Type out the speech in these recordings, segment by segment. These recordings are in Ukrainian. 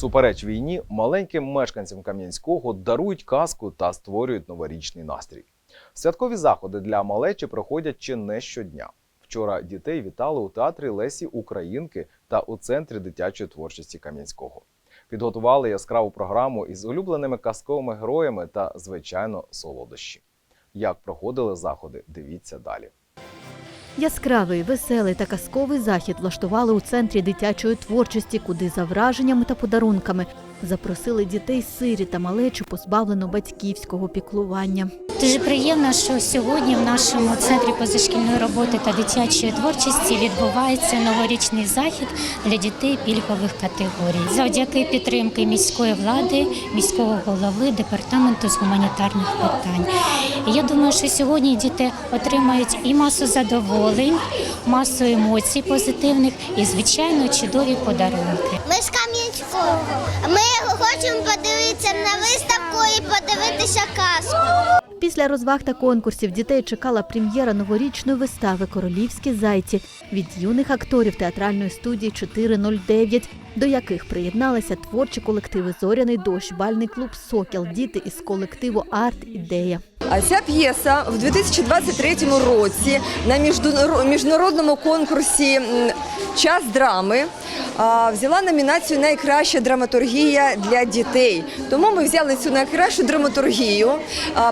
Всупереч війні маленьким мешканцям Кам'янського дарують казку та створюють новорічний настрій. Святкові заходи для малечі проходять чи не щодня. Вчора дітей вітали у театрі Лесі Українки та у центрі дитячої творчості Кам'янського. Підготували яскраву програму із улюбленими казковими героями та, звичайно, солодощі. Як проходили заходи, дивіться далі. Яскравий, веселий та казковий захід влаштували у центрі дитячої творчості, куди за враженнями та подарунками запросили дітей сирі та малечу, позбавлену батьківського піклування. Дуже приємно, що сьогодні в нашому центрі позашкільної роботи та дитячої творчості відбувається новорічний захід для дітей пільгових категорій. Завдяки підтримки міської влади, міського голови, департаменту з гуманітарних питань. Я думаю, що сьогодні діти отримають і масу задоволень, масу емоцій позитивних і, звичайно, чудові подарунки. Ми з Кам'янського. Ми хочемо подивитися на виставку і подивитися. Після розваг та конкурсів дітей чекала прем'єра новорічної вистави Королівські зайці від юних акторів театральної студії 409, до яких приєдналися творчі колективи Зоряний дощ, бальний клуб Сокіл, діти із колективу Арт Ідея. А ця п'єса в 2023 році на міжнародному конкурсі Час драми взяла номінацію Найкраща драматургія для дітей. Тому ми взяли цю найкращу драматургію,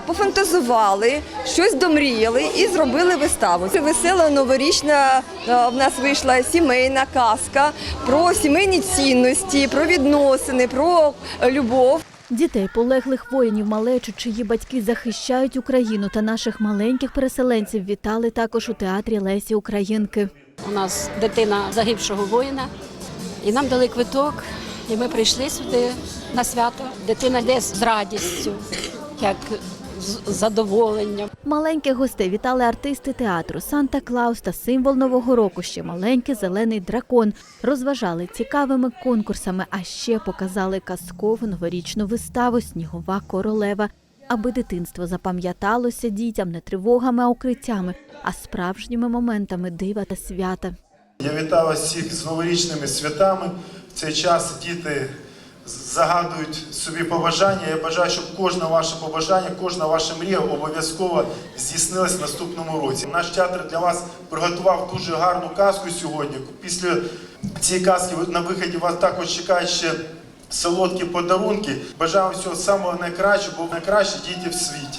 пофантазували, щось домріяли і зробили виставу. Це весела новорічна в нас вийшла сімейна казка про сімейні цінності, про відносини, про любов. Дітей полеглих воїнів малечу, чиї батьки захищають Україну та наших маленьких переселенців вітали також у театрі Лесі Українки. У нас дитина загибшого воїна, і нам дали квиток, і ми прийшли сюди на свято. Дитина йде з радістю, як з задоволенням. Маленьких гостей вітали артисти театру Санта Клаус та символ нового року. Ще маленький зелений дракон. Розважали цікавими конкурсами, а ще показали казкову новорічну виставу Снігова королева. Аби дитинство запам'яталося дітям не тривогами, а укриттями, а справжніми моментами дива та свята. Я вітаю вас всіх з новорічними святами. В цей час діти загадують собі побажання. Я бажаю, щоб кожне ваше побажання, кожна ваша мрія обов'язково здійснилась в наступному році. Наш театр для вас приготував дуже гарну казку сьогодні. Після цієї казки на виході вас також чекають ще солодкі подарунки. Бажаю всього самого найкращого, бо найкращі діти в світі.